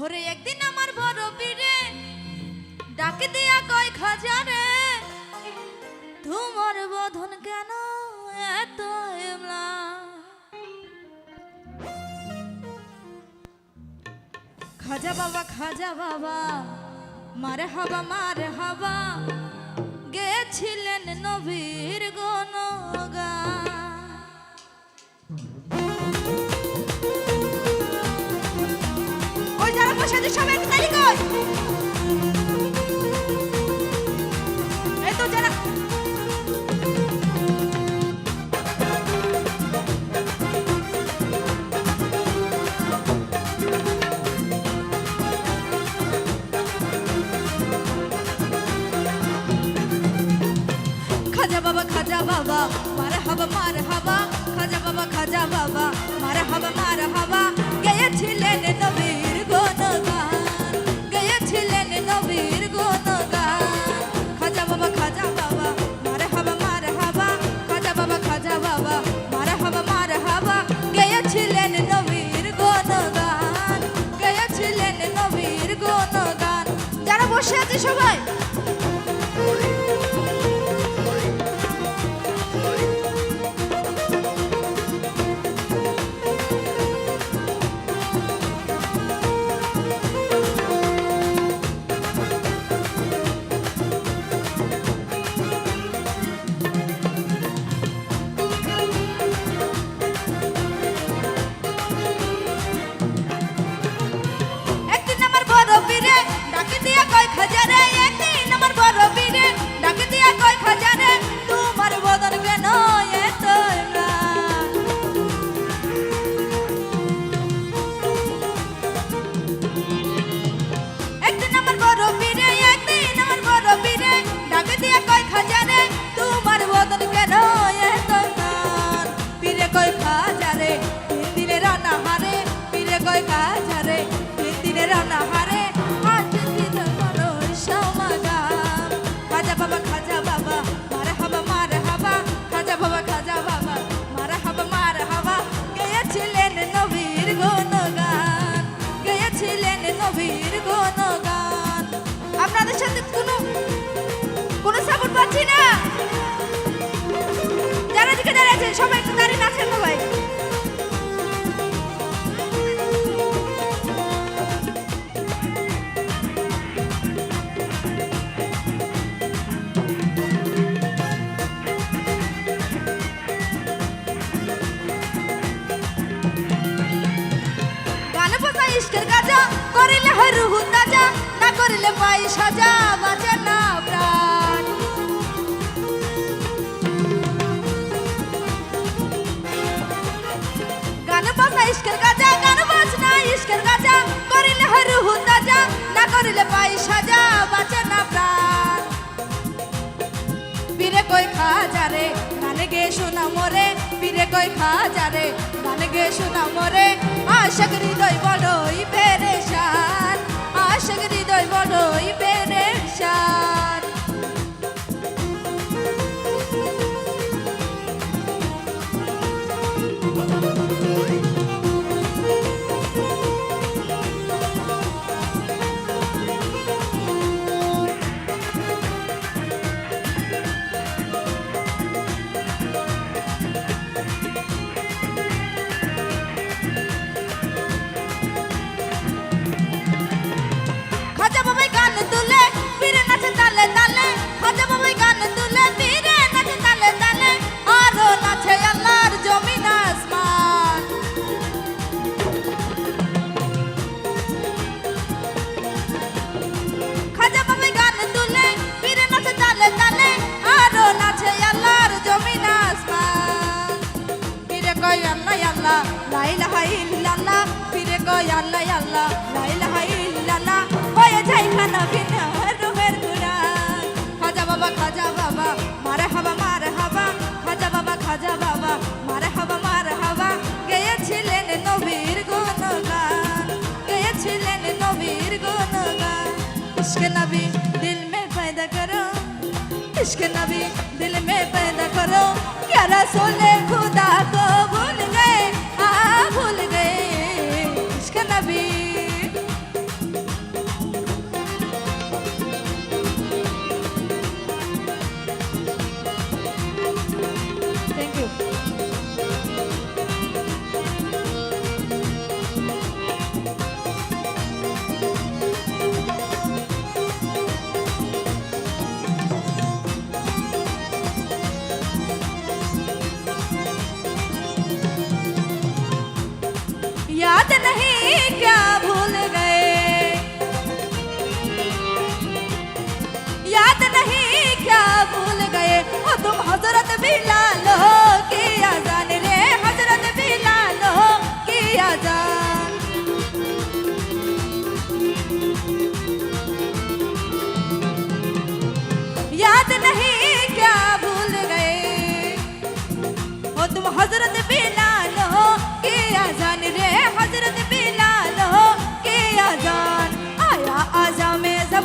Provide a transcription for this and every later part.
হরে একদিন আমার বড় বীরে ডাকে দিয়া কয়, খাজারে, তোমার বধন কেন এত খাজা বাবা খাজা বাবা, মারে হাবা মারে হাবা, গেছিলেন নবীর গনগা আছে সবাই তালি কই এই তো, যারা খাজা বাবা খাজা বাবা, মার হাবা মার হাবা। খাজা বাবা খাজা বাবা, মার হাবা মার হাবা। গেয়েছিলেন নবীর ከጀደየ সবাই একটু দাঁড়িয়ে গাজা করিলে হয় রুহু তাজা না করিলে পাই সাজা। বাজে গানে ইস্কের গাজা, গান বাজনা ইস্কের গাজা, করিলে হয় রুহু তাজা না করিলে পাই সাজা বাঁচে না প্রাণ। পীরে কই খাজারে গানে গে শোনা মরে, পীরে কই খাজারে গানে গে শোনা মোরে, আশক হৃদয় বড়ই পীরে কয় আল্লাহ আল্লাহ লা ইলাহা ইল্লাল্লাহ হয়ে যায় খানা পিনা রুহের গুনাহ খাজা বাবা খাজা বাবা মারে হাবা মারে হাবা খাজা বাবা খাজা বাবা মারে হাবা মারে হাবা গেয়েছিলেন নবীর গুণগান গেয়েছিলেন নবীর গুণগান ইশক নবী দিল মে पैदा करो इश्क नबी दिल में पैदा करो क्या रसूल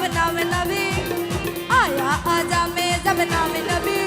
जब नाम नबी आया आजा मैं जब नाम नबी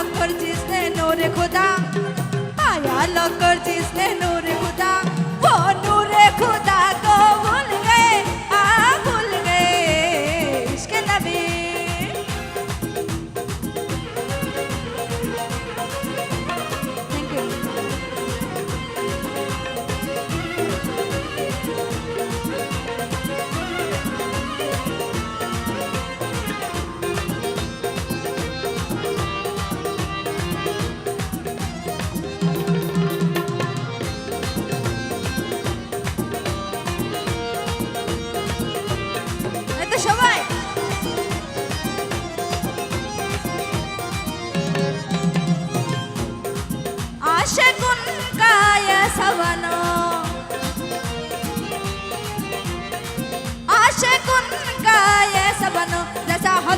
লক করছিস নে নোরে খোদা। পায়া লক করছিস নে নোরে খোদা।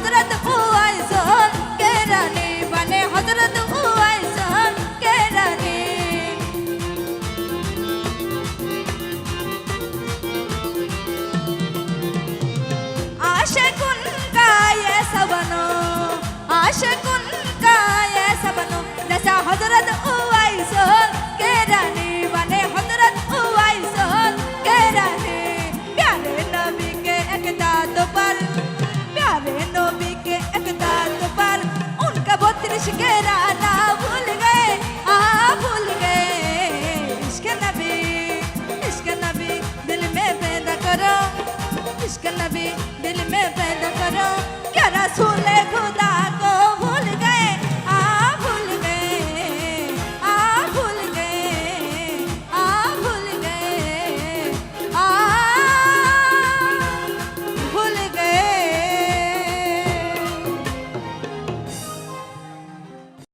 হজরত হুয়াইজন কেরানি মানে হজরত হুয়াইজন কেরানি আশে কুন কায়ে সবনো আশে হজরত হুয়াইজন